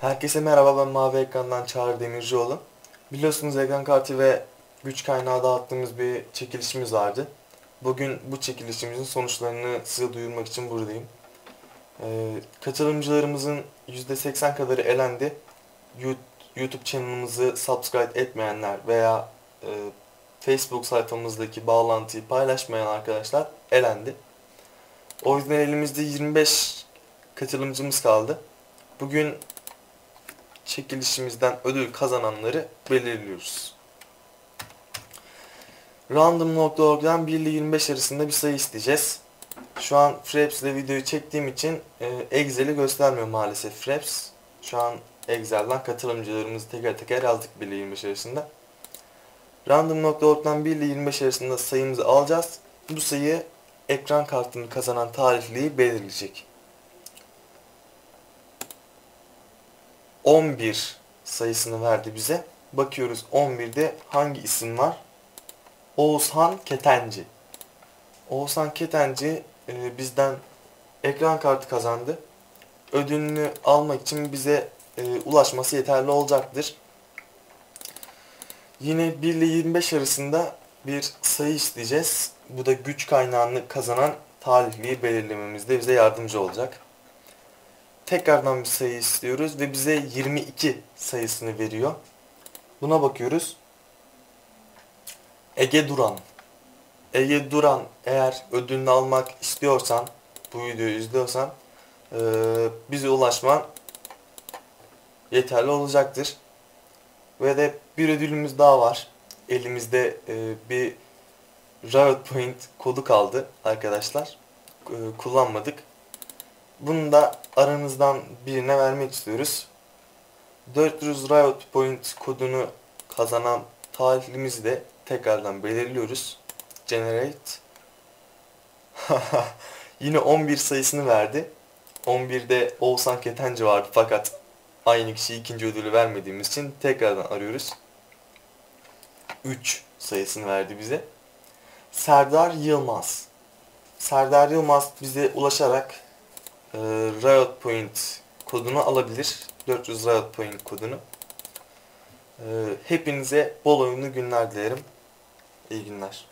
Herkese merhaba ben Mavi Ekran'dan Çağrı Demircioğlu. Biliyorsunuz ekran kartı ve güç kaynağı dağıttığımız bir çekilişimiz vardı. Bugün bu çekilişimizin sonuçlarını size duyurmak için buradayım. Ee, katılımcılarımızın %80 kadarı elendi. YouTube kanalımızı subscribe etmeyenler veya e, Facebook sayfamızdaki bağlantıyı paylaşmayan arkadaşlar elendi. O yüzden elimizde 25 katılımcımız kaldı. Bugün çekilişimizden ödül kazananları belirliyoruz. Random.org'dan 1 ile 25 arasında bir sayı isteyeceğiz. Şu an Fraps ile videoyu çektiğim için e, Excel'i göstermiyor maalesef Fraps. Şu an Excel'den katılımcılarımızı teker teker yazdık 1 ile 25 arasında. Random.org'dan 1 ile 25 arasında sayımızı alacağız. Bu sayı ekran kartını kazanan tarihliyi belirleyecek. 11 sayısını verdi bize. Bakıyoruz 11'de hangi isim var? Oğuzhan Ketenci. Oğuzhan Ketenci e, bizden ekran kartı kazandı. Ödülünü almak için bize e, ulaşması yeterli olacaktır. Yine 1 ile 25 arasında bir sayı isteyeceğiz. Bu da güç kaynağını kazanan talihliyi belirlememizde bize yardımcı olacak. Tekrardan bir sayı istiyoruz ve bize 22 sayısını veriyor. Buna bakıyoruz. Ege Duran. Ege Duran eğer ödülünü almak istiyorsan, bu videoyu izliyorsan e, bize ulaşman yeterli olacaktır. Ve de bir ödülümüz daha var. Elimizde e, bir Riot Point kodu kaldı arkadaşlar. E, kullanmadık. Bunu da aranızdan birine vermek istiyoruz. 400 Riot Point kodunu kazanan tarihlimizi de tekrardan belirliyoruz. Generate. Yine 11 sayısını verdi. 11'de Oğuzhan Ketenci vardı fakat aynı kişi ikinci ödülü vermediğimiz için tekrardan arıyoruz. 3 sayısını verdi bize. Serdar Yılmaz. Serdar Yılmaz bize ulaşarak e, Riot Point kodunu alabilir. 400 Riot Point kodunu. E, hepinize bol oyunlu günler dilerim. İyi günler.